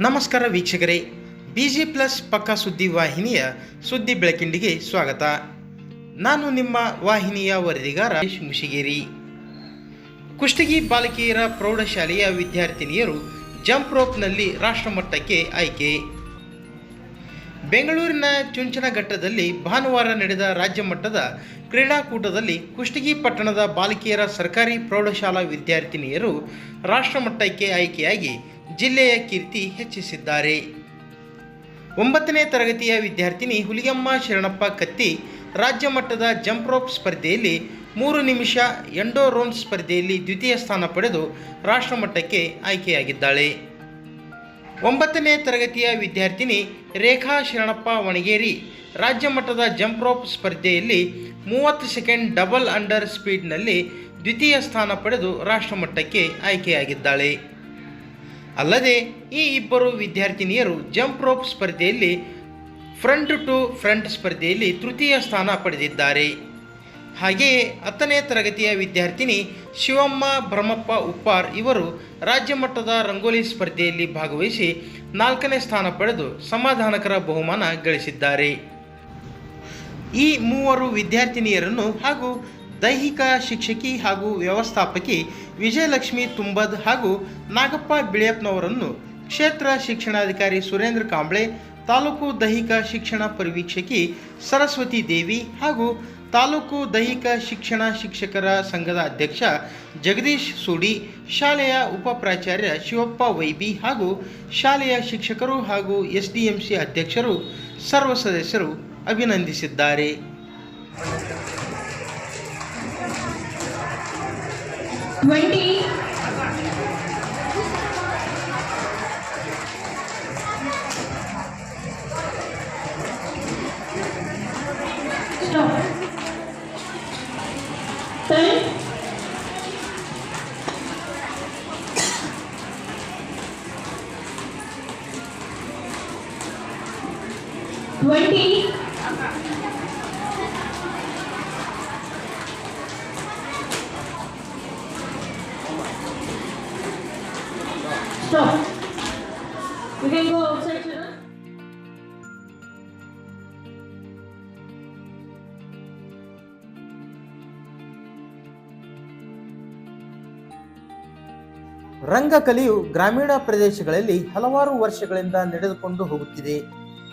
ನಮಸ್ಕಾರ ವೀಕ್ಷಕರೇ, busy plus ಪಕ್ಕ ಸುದ್ದಿ ವಾಹಿನಿಯ ಸುದ್ದಿ ಬೆಳಕಿಂಡಿಗೆ ಸ್ವಾಗತ. ನಾನು ನಿಮ್ಮ ವಾಹಿನಿಯ ವರದಿಗಾರ ಮುಶಿಗೇರಿ ಕುಷ್ಟಗಿ ಬಾಲಕಿಯರ ಪ್ರೌಢಶಾಲೆಯ ವಿದ್ಯಾರ್ಥಿನಿಯರು ಜಂಪ್ ರೋಪ್ನಲ್ಲಿ ರಾಷ್ಟ್ರಮಟ್ಟಕ್ಕೆ ಆಯ್ಕೆ. ಬೆಂಗಳೂರಿನ ಚುಂಚನಘಟ್ಟದಲ್ಲಿ ಭಾನುವಾರ ನಡೆದ ರಾಜ್ಯ ಮಟ್ಟದ ಕ್ರೀಡಾಕೂಟದಲ್ಲಿ ಕುಷ್ಟಗಿ ಪಟ್ಟಣದ ಬಾಲಕಿಯರ ಸರ್ಕಾರಿ ಪ್ರೌಢಶಾಲಾ ವಿದ್ಯಾರ್ಥಿನಿಯರು ರಾಷ್ಟ್ರಮಟ್ಟಕ್ಕೆ ಆಯ್ಕೆಯಾಗಿ ಜಿಲ್ಲೆಯ ಕೀರ್ತಿ ಹೆಚ್ಚಿಸಿದ್ದಾರೆ. ಒಂಬತ್ತನೇ ತರಗತಿಯ ವಿದ್ಯಾರ್ಥಿನಿ ಹುಲಿಗಮ್ಮ ಶರಣಪ್ಪ ಕತ್ತಿ ರಾಜ್ಯ ಮಟ್ಟದ ಜಂಪ್ ರೋಪ್ ಸ್ಪರ್ಧೆಯಲ್ಲಿ ಮೂರು ನಿಮಿಷ ಎಂಡೋ ರೋನ್ ಸ್ಪರ್ಧೆಯಲ್ಲಿ ದ್ವಿತೀಯ ಸ್ಥಾನ ಪಡೆದು ರಾಷ್ಟ್ರಮಟ್ಟಕ್ಕೆ ಆಯ್ಕೆಯಾಗಿದ್ದಾಳೆ. ಒಂಬತ್ತನೇ ತರಗತಿಯ ವಿದ್ಯಾರ್ಥಿನಿ ರೇಖಾ ಶರಣಪ್ಪ ವಣಗೇರಿ ರಾಜ್ಯ ಮಟ್ಟದ ಜಂಪ್ ರೋಪ್ ಸ್ಪರ್ಧೆಯಲ್ಲಿ ಮೂವತ್ತು ಸೆಕೆಂಡ್ ಡಬಲ್ ಅಂಡರ್ ಸ್ಪೀಡ್ನಲ್ಲಿ ದ್ವಿತೀಯ ಸ್ಥಾನ ಪಡೆದು ರಾಷ್ಟ್ರಮಟ್ಟಕ್ಕೆ ಆಯ್ಕೆಯಾಗಿದ್ದಾಳೆ. ಅಲ್ಲದೆ ಈ ಇಬ್ಬರು ವಿದ್ಯಾರ್ಥಿನಿಯರು ಜಂಪ್ ರೋಪ್ ಸ್ಪರ್ಧೆಯಲ್ಲಿ ಫ್ರಂಟ್ ಟು ಫ್ರಂಟ್ ಸ್ಪರ್ಧೆಯಲ್ಲಿ ತೃತೀಯ ಸ್ಥಾನ ಪಡೆದಿದ್ದಾರೆ. ಹಾಗೆಯೇ ಹತ್ತನೇ ತರಗತಿಯ ವಿದ್ಯಾರ್ಥಿನಿ ಶಿವಮ್ಮ ಬ್ರಹ್ಮಪ್ಪ ಉಪ್ಪಾರ್ ಇವರು ರಾಜ್ಯ ಮಟ್ಟದ ರಂಗೋಲಿ ಸ್ಪರ್ಧೆಯಲ್ಲಿ ಭಾಗವಹಿಸಿ ನಾಲ್ಕನೇ ಸ್ಥಾನ ಪಡೆದು ಸಮಾಧಾನಕರ ಬಹುಮಾನ ಗಳಿಸಿದ್ದಾರೆ. ಈ ಮೂವರು ವಿದ್ಯಾರ್ಥಿನಿಯರನ್ನು ಹಾಗೂ ದೈಹಿಕ ಶಿಕ್ಷಕಿ ಹಾಗೂ ವ್ಯವಸ್ಥಾಪಕಿ ವಿಜಯಲಕ್ಷ್ಮಿ ತುಂಬದ್ ಹಾಗೂ ನಾಗಪ್ಪ ಬಿಳಿಯಪ್ಪನವರನ್ನು ಕ್ಷೇತ್ರ ಶಿಕ್ಷಣಾಧಿಕಾರಿ ಸುರೇಂದ್ರ ಕಾಂಬ್ಳೆ, ತಾಲೂಕು ದೈಹಿಕ ಶಿಕ್ಷಣ ಪರಿವೀಕ್ಷಕಿ ಸರಸ್ವತಿ ದೇವಿ ಹಾಗೂ ತಾಲೂಕು ದೈಹಿಕ ಶಿಕ್ಷಣ ಶಿಕ್ಷಕರ ಸಂಘದ ಅಧ್ಯಕ್ಷ ಜಗದೀಶ್ ಸೂಡಿ, ಶಾಲೆಯ ಉಪ ಪ್ರಾಚಾರ್ಯ ಶಿವಪ್ಪ ವೈಬಿ ಹಾಗೂ ಶಾಲೆಯ ಶಿಕ್ಷಕರು ಹಾಗೂ ಎಸ್ಡಿಎಂಸಿ ಅಧ್ಯಕ್ಷರು, ಸರ್ವ ಸದಸ್ಯರು ಅಭಿನಂದಿಸಿದ್ದಾರೆ. 20. Stop. 10. Twenty. Stop. ರಂಗಕಲೆಯು ಗ್ರಾಮೀಣ ಪ್ರದೇಶಗಳಲ್ಲಿ ಹಲವಾರು ವರ್ಷಗಳಿಂದ ನಡೆದುಕೊಂಡು ಹೋಗುತ್ತಿದೆ